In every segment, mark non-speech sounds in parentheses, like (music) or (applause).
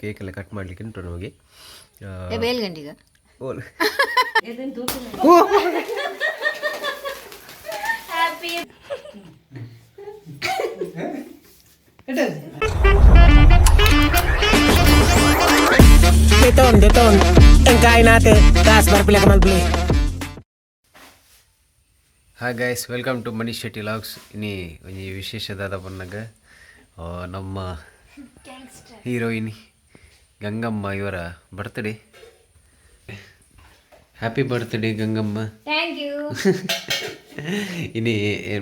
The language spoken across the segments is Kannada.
ಕೇಕ್ ಎಲ್ಲ ಕಟ್ ಮಾಡ್ಲಿಕ್ಕೆ ಉಂಟು ನಮಗೆ ಆ, ಬೇಲ್ ಗಂಟೆಗ ಓಲ್ Deton, deton. Ang kain natin. Taas, marpila ka man, play. Hi guys welcome to Manish Shetty vlogs ಇನ್ನಿ ಒಂಜಿ ವಿಶೇಷದಾದ ಪನ್ನಗ ಆ, ನಮ್ಮ ಹೀರೋಯಿನ್ ಗಂಗಮ್ಮ ಇವರ birthday happy birthday Gangamma thank you ಇನಿ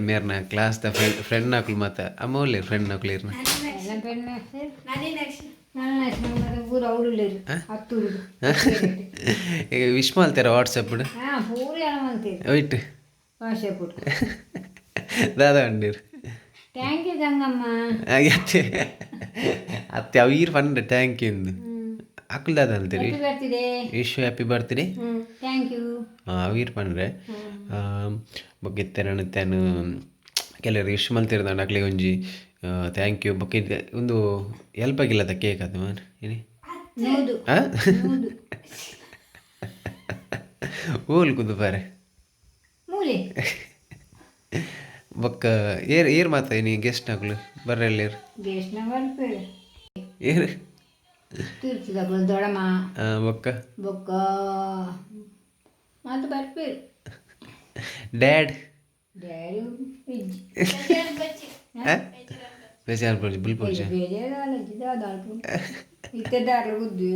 ಮೇರ್ನ ಕ್ಲಾಸ್ ದ ಫ್ರೆಂಡ್ ಫ್ರೆಂಡ್ ನಾಕುಲು ಮಾತ ಅಮ್ಮ ಒಳ್ಳೆ ಫ್ರೆಂಡ್ ನಾಕುಲು ಇರ್ನ ಎಲ್ಲ ಪೆಣ್ಣ ನನ್ನ ಊರು ಅವಳು ಹತ್ತೂರು ಈಗ ವಿಶ್ ಮಾಡ್ತಾರ ವಾಟ್ಸಪ್ ಹಾಂ ಪೂರಿ ಎಲ್ಲ ಅಂತೀರಿ ವೈಟ್ ಭಾಷೆ ಪುಟ್ಟು ದಾದ ಅಂಡೀರ್ ಥ್ಯಾಂಕ್ ಯು ಗಂಗಮ್ಮ ಹಾಗೆ ಅತ್ತೆ ಅತ್ತೆ ಅವೀರ್ ಪಂಡ ಟ್ಯಾಂಕ್ ಇಂದು ಅಕ್ಕಲ್ ದಾದ ಅಂತೀರಿ ಬರ್ತಿದೆ ಹ್ಯಾಪಿ ಬರ್ತೀರಿ ಅವೀರ್ ಪಂದ್ರೆ ಬಗ್ಗೆ ತೆರಣ ತೆನು ಕೆಲವರು ವಿಶ್ ಮಲ್ತಿರ್ದ ಅಕ್ಲಿಗೆ ಒಂಜಿ ಥ್ಯಾಂಕ್ ಯು ಬಗ್ಗೆ ಒಂದು ಎಲ್ಪ್ ಆಗಿಲ್ಲದ ಕೇಕ್ ಅದು ಏನಿ? ಓಲ್ ಕುದು ಬಾರೆ ಬೊಕ್ಕ ಏರ್ ಏರ್ ಮಾತಾ ನೀ ಗೆಸ್ಟ್ ಹಾಕ್ಲು ಬರ್ರಲ್ಲೇರು ಬೇಸ್ನ ಏರ್? ತೀರ್ಚಿದಾಗಳು ದೊಡಮ್ಮ ಆ, ಬೊಕ್ಕ ಬೊಕ್ಕ ಮತ್ತು ಬರ್ಪೇರು ಡ್ಯಾಡ್ ಡ್ಯಾಡಿ ಇಜ್ಜಿ ಬೇಜಾರು ಪಡ್ಜಿ ಬುಲ್ ಪಡ್ಜಿ ಬೇಜಾರಲ್ಲ ಜಿದಾದಾಳ್ಪು ಇತ್ತದಾರ್ಲ ಗುದ್ದು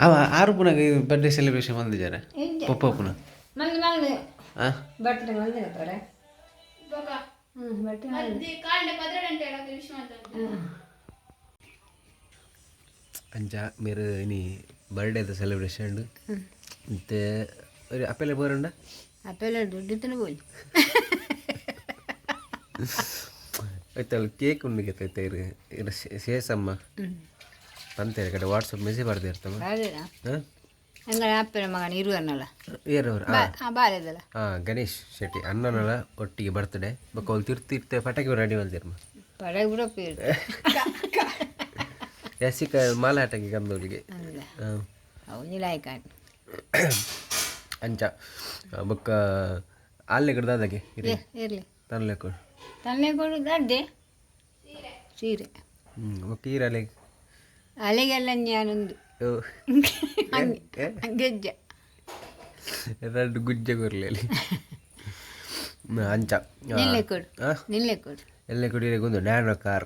ಅವ ಆರು ಪುನಃ ಬರ್ಡೇ ಸೆಲೆಬ್ರೇಷನ್ ಬಂದಿದ್ದಾರೆ ಇಜ್ಜೆ ಪಪ್ಪ ಪುನಃ ಮಂದಿ ಮಂದಿ ಆ ಬರ್ತಡೆ ಮಂದಿ ಇರ್ತಾರೆ ಹ್ಞೂ ಬಟ್ಟೆ ಮಂದಿ ಅಂಚ ಮೇರೆ ಇನಿ ಬರ್ಡೇದ ಸೆಲೆಬ್ರೇಷನ್ ಮತ್ತೆ ഒരു അപ്പല്ലേ പോരണ്ട ಅಪ್ಪೆಲ್ಲ ದುಡ್ಡಿತ್ತನ ಬೋಲ್ ಆಯ್ತಲ್ಲ ಕೇಕ್ ಉಂಡಿಗೆ ತೈತೇರು ಇರ ಶೇಷಮ್ಮ ಅಂತಾರೆ ಕಡೆ ವಾಟ್ಸಪ್ ಮೆಸೇಜ್ ಬರ್ದೇ ಇರ್ತಮ್ಮ ಅದೇನಾ ಹಾಂ ಹಂಗ ಅಪ್ಪನ ಮಗನ ಇರುವನ್ನಲ್ಲ ಏರವ್ರು ಬಾ ಹಾಂ ಬಾಲ್ಯದಲ್ಲ ಹಾಂ ಗಣೇಶ್ ಶೆಟ್ಟಿ ಅಣ್ಣನಲ್ಲ ಒಟ್ಟಿಗೆ ಬರ್ತಡೆ ಬಕ್ಕ ಅವ್ರು ತಿರ್ತಿರ್ತೆ ಪಟಾಕಿ ರೆಡಿ ಮಾಡ್ತೀರಮ್ಮ ಪಡಗ ಬಿಡ ಎಸಿಕ ಮಾಲಾಟಕ್ಕೆ ಅಲ್ಲ ಲಾಯ್ಕಾಣ್ ಅಂಚ. ಬೊಕ್ಕ ಆಲ್ಲೆ ಗಿಡದಾದಾಗೆ ಇರಿ. ಇರಲಿ. ತನ್ನಲೆ ಕೊಡು. ತನ್ನೆ ಕೊಡು ದಡ್ಡೆ ಸೀರೆ. ಹ್ಞೂ ಬೊಕ್ಕ ಈರಲೆ ಅಲೆಗೆಲ್ಲ ഞാനೊಂದು ಗೆಜ್ಜ (laughs) ಎರಡು ಗುಜ್ಜ ಕೊರ್ಲಿ ಅಲ್ಲಿ. (laughs) ಅಂಚ. ನಿಲ್ಲೆ ಕೊಡು? ನಿಲ್ಲೆ ಕೊಡು. ಎಲ್ಲೆ ಕುಡಿಯೋಕೆ ಒಂದು ನ್ಯಾನೋ ಕಾರ್.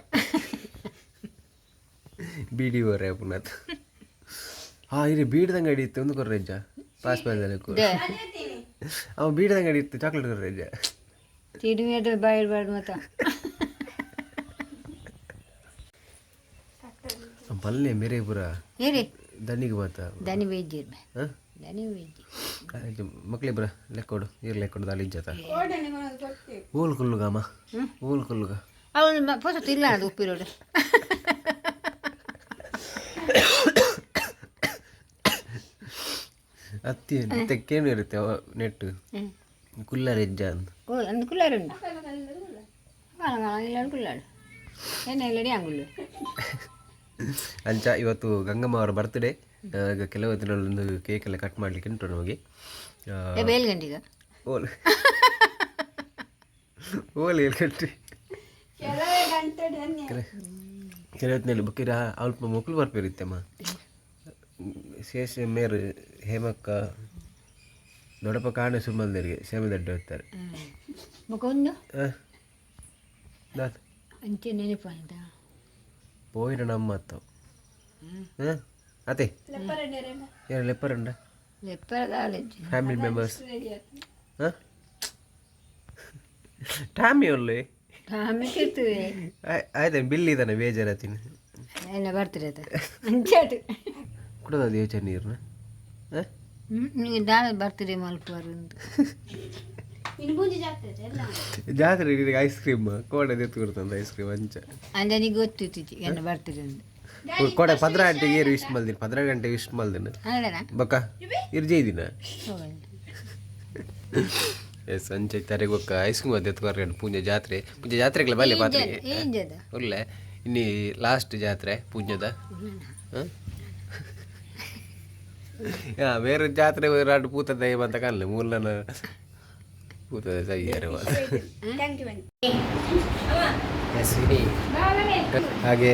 ಬೀಡಿ ಓರೆ ಪುನತ್ ಹಾ ಇರಿ ಬೀಡ್ದಂಗೆ ಹಿಡಿಯುತ್ತೆ ಒಂದು ಒಂದು ರಜ್ಜ ಪಾಸ್ ಕೊರ ಅವ ಬೀಡ್ದಂಗೆ ಹಿಡಿಯುತ್ತೆ ಚಾಕ್ಲೇಟ್ ಕೊರ ರಜ್ಜ ಮೇಲೆ ಬಾಯಿಡ್ಬಾರ್ದು ಮತ್ತ. ಬಲ್ಲೆ ಮೇರೆ ಪುರ ಏರಿ? ದನಿಗೆ ಮಾತ ದನಿ ಹಾಂ? ದನಿ ಬೇಜ್ಜಿ ಮಕ್ಳಿ ಬರ ಲೆಕ್ಕೊಡು ಇರ್ ಲೆಕ್ಕೊಡು ದಾಳಿ ಜಾತ ಹೂಲ್ ಕುಲ್ಲುಗಾಮ ಹೂಲ್ ಕುಲ್ಲುಗ ಅವನು ಹೊಸ ಇಲ್ಲ ಅದು ಉಪ್ಪಿರೋಡು ಅತ್ತಿ ತೆಕ್ಕೇನು ಇರುತ್ತೆ ನೆಟ್ಟು. ಹ್ಞೂ ಕುಲ್ಲರೆಜ್ಜ ಅಂತ. ಅಂಗುಳ್ಳು (laughs) ಅಂಚ ಇವತ್ತು ಗಂಗಮ್ಮ ಅವರ ಬರ್ತ್ಡೇ ಈಗ ಕೆಲವು ದಿನಗಳೊಂದು ಕೇಕ್ ಎಲ್ಲ ಕಟ್ ಮಾಡ್ಲಿಕ್ಕೆ ಉಂಟು ನಮಗೆ. ಏ ಬೇಲ್ ಗಂಟಿಗ ಓಲ್. ಕೆಲವತ್ತಿನಲ್ಲಿ ಬುಕ್ಕಿರ ಅಲ್ಪ ಮಕ್ಕಳು ಬರ್ಪಿರುತ್ತಮ್ಮ. ಶೇಷ ಮೇರು ಹೇಮಕ್ಕ ದೊಡ್ಡಪ್ಪ ಕಾಣೆ ಸುಮ್ಮನೆ ಸೇಮೆ ದಡ್ಡ ಹೋಗ್ತಾರೆ ಮುಖವನ್ನು ಅಂಚೆ ನೆನಪಾಯ್ತ ಪೋಯಿರ ನಮ್ಮ ಅತ್ತು. ಹಾಂ ಅತ್ತೆ. ಫ್ಯಾಮಿಲಿ ಮೆಂಬರ್ಸ್ ಹಾ? ಟಾಮಿ ಒಳ್ಳೆ ಆಯ್ತು ಬಿಲ್ ಇದ್ದಾನೆ ಬೇಜಾರತ್ತೀನಿ ಬರ್ತೀರ ಕುಡೋದು ಯೋಚನೆ ನೀರನ್ನ ನಿಮಗೆ ನಾಳೆ ಬರ್ತೀರಿ ಮಲ್ಪುವರು ಅಂತ. ಜಾತ್ರೆ ಐಸ್ ಕ್ರೀಮ್ ಕೋಡೆ ಎತ್ತು ಕೊಡ್ತಂದ ಐಸ್ ಕ್ರೀಮ್ ಅಂಚ. ಅಂಜನಿ ಗೊತ್ತಿತ್ತು ಏನು ಬರ್ತೀರಿ ಅಂತ. ಕೋಡೆ ಪದ್ರ ಗಂಟೆ ಏರು ವಿಶ್ ಮಲ್ದಿನ ಪದ್ರ ಗಂಟೆ ವಿಶ್ ಮಲ್ದಿನ ಬಕ್ಕ ಇರ್ಜೆ ದಿನ. ಎಸ್ ಅಂಚೆ ತರೆಗೆ ಬೊಕ್ಕ ಐಸ್ ಕ್ರೀಮ್ ಅದು ಎತ್ಕೊರ್ಗಂಡು ಪೂಜೆ ಜಾತ್ರೆ. ಪೂಜೆ ಜಾತ್ರೆಗಳ ಬಲ್ಲೆ ಪಾತ್ರೆ ಒಳ್ಳೆ ಇನ್ನಿ ಲಾಸ್ಟ್ ಜಾತ್ರೆ ಪೂಜೆದ ಹಾಂ? ಬೇರೆ ಜಾತ್ರೆ ಹೋದ್ರೆ ಪೂತ ದೈವ ಅಂತ ಕಾಣಲಿ ಮೂಲ ಪೂತದ ಸೈಯರು ಹಾಗೆ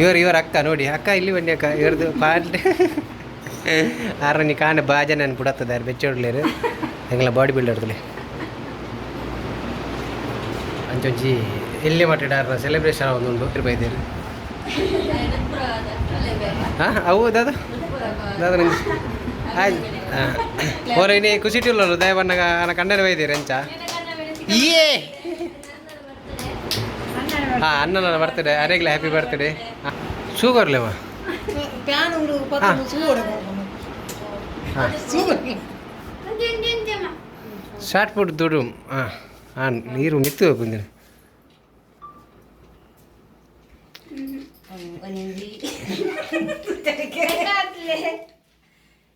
ಇವರು ಇವ್ರ ಅಕ್ಕ ನೋಡಿ ಅಕ್ಕ ಇಲ್ಲಿ ಬನ್ನಿ ಅಕ್ಕ ಇವ್ರದ್ದು ಪಾಲ್ಟ್ ಆರನಿ ಕಾಂಡ ಬಾಜನ ಬಿಡತ್ತದ ಬೆಚ್ಚೋಡ್ಲೇರು ಹೆಂಗಲ್ಲ ಬಾಡಿ ಬಿಲ್ಡರ್ದಲ್ಲಿ ಅಂಚೊಂಜಿ ಎಲ್ಲಿ ಮಾಡಿ ಸೆಲೆಬ್ರೇಷನ್ ಒಂದು ಬೈದೇರು ಹಾಂ, ಅವು ದಾದ? ದಾದ ನಂಗೆ ಆಯ್ತು. ಓರ ಇನ್ನೇ ಕುಸಿಟಿಲ್ಲ ದಯವನ್ನ ಕಂಡನೆ ಬೈದಿರಿ ಎಂಚ? ಏ ಹಾಂ ಅಣ್ಣನ ಬರ್ತಡೆ ಅರೆಗ್ಲ ಹ್ಯಾಪಿ ಬರ್ತಡೆ ಹಾಂ. ಶಾರ್ಟ್ ಫುಡ್ ದುಡು. ಹಾಂ. ಹಾಂ, ನೀರು ಮಿತ್ತು ಬಂದಿನ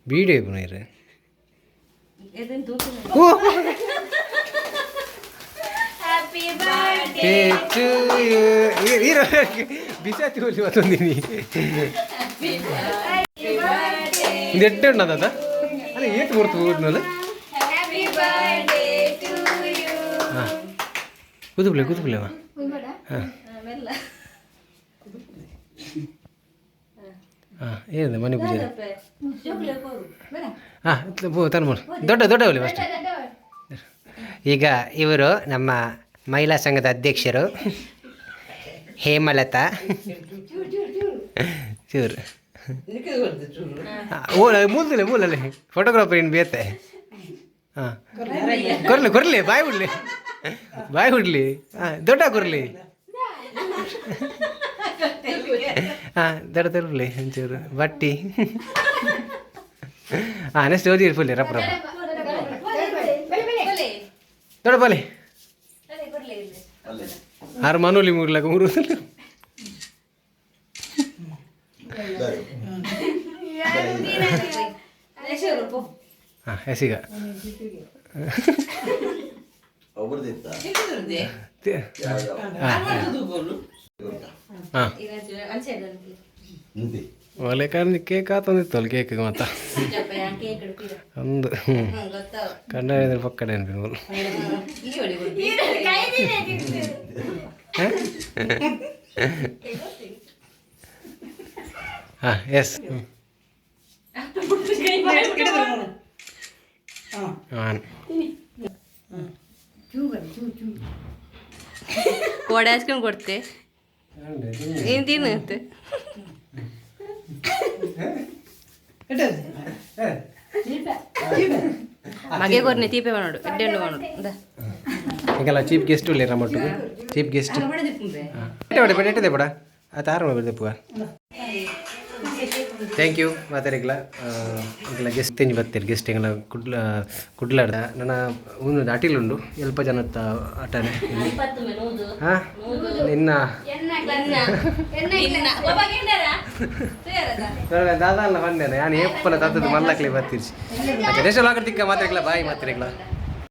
ಬೀಡಿಯೋ ನೀರು ಓ ಹೆಚ್ಚು ಇರೋ ಬಿಸಾತಿ ಹೋಲಿ ಮತ್ತೊಂದಿನಿ ಇದು ಎಡ್ಡೆ ಉಣ್ಣದ ಅಲ್ಲ ಏಟ್ ಕೊಡ್ತು ಊರಿನಲ್ಲ ಹಾಂ ಕುದುಬ್ಲೆ ಕುದುಬ್ಲೆವ ಹಾಂ ಹಾಂ ಏನಿದೆ ಮನೆ ಪೂಜೆ? ಹಾಂ ದೊಡ್ಡ ದೊಡ್ಡ ಒಲಿ ಫಸ್ಟ್ ಈಗ ಇವರು ನಮ್ಮ ಮಹಿಳಾ ಸಂಘದ ಅಧ್ಯಕ್ಷರು. ಹೇಮಲತಾ. ಚೂರು ಓ ಮೂಲ ಮೂಲಲ್ಲಿ. ಫೋಟೋಗ್ರಾಫರ್ ಏನು ಬೇತೆ ಹಾಂ. ಕೊರ್ಲಿ ಕೊರ್ಲಿ ಬಾಯ್ ಬಿಡ್ಲಿ ಬಾಯ್ ಬಿಡ್ಲಿ ಹಾಂ ದೊಡ್ಡ ಕೊರ್ಲಿ. ಹಾಂ ದೊಡ್ಡ ತರಲಿ ಒಂಚೂರು ಬಟ್ಟಿ. ಹಾಂ ನೆಕ್ಸ್ಟ್ ಓದಿ ಫುಲ್ ರಪ್ಪ ರಪ್ಪ. ದೊಡ್ಡ ಬಲೆ ಆರು ಮನೋಲಿ ಮೂರ್ಲಾಗ ಮೂರು ಹಾಂ ಎಸಿಗ ಹಾಂ. ಒಲೆ ಕಾರಣ ಕೇಕ್ ಆತಂದಿತ್ತು ಅಲ್ಲಿ ಕೇಕ್ ಮತ್ತ ಒಂದು ಹ್ಞೂ ಕನ್ನಡ ಪಕ್ಕಡೆ ಅನ್ಬೇಕು ಹಾಂ ಎಸ್ ಹಾಂ ವಡೆ ಹಚ್ಕೊಂಡು ಕೊಡ್ತೆ ಏನು ತಿನ್ನುತ್ತೆ ಮಗೆ ಕೊರ್ನೆ ತೀಪೆ ಮಾಡೋಡು ಎಡ್ಡೆಂಡು ಮಾಡೋಡು ಇಂದ. ಈಗೆಲ್ಲ ಚೀಫ್ ಗೆಸ್ಟ್ ಇಲ್ಲ ಮಟ್ಟಿಗೆ ಚೀಫ್ ಗೆಸ್ಟ್ ಬೇಡ ಬೇಡ ಇಟ್ಟದೆ ಬೇಡ ಅದು ಆರು ಬೇಡ ಪುಗ ಥ್ಯಾಂಕ್ ಯು ಮಾತಾಡಿಗ್ಲ ಈಗಲ ಗೆಸ್ಟ್ ತೆಂಜಿ ಬರ್ತೀರಿ ಗೆಸ್ಟ್ ಎಂಗಲ ಕುಡ್ಲ ಕುಡ್ಲಾಡ ನನ್ನ ಒಂದು ಉಂಡು ಎಲ್ಪ ಜನ ಆಟನೆ. ಹಾಂ? ನಿನ್ನ. ದಾದ ಅಲ್ಲ ಬಂದೇನೆ. ನಾನು ಏಪ್ಪಲ್ಲ ತಾತದ್ದು ಮಲ್ಲಕ್ಲೆ ಬರ್ತೀರಿ ಅದೇ ರೇಷನ್ ಲಾಕರ್ ತಿಕ್ಕ ಮಾತಾಡಿಗ್ಲ ಬಾಯಿ ಮಾತಾಡಿಗ್ಲ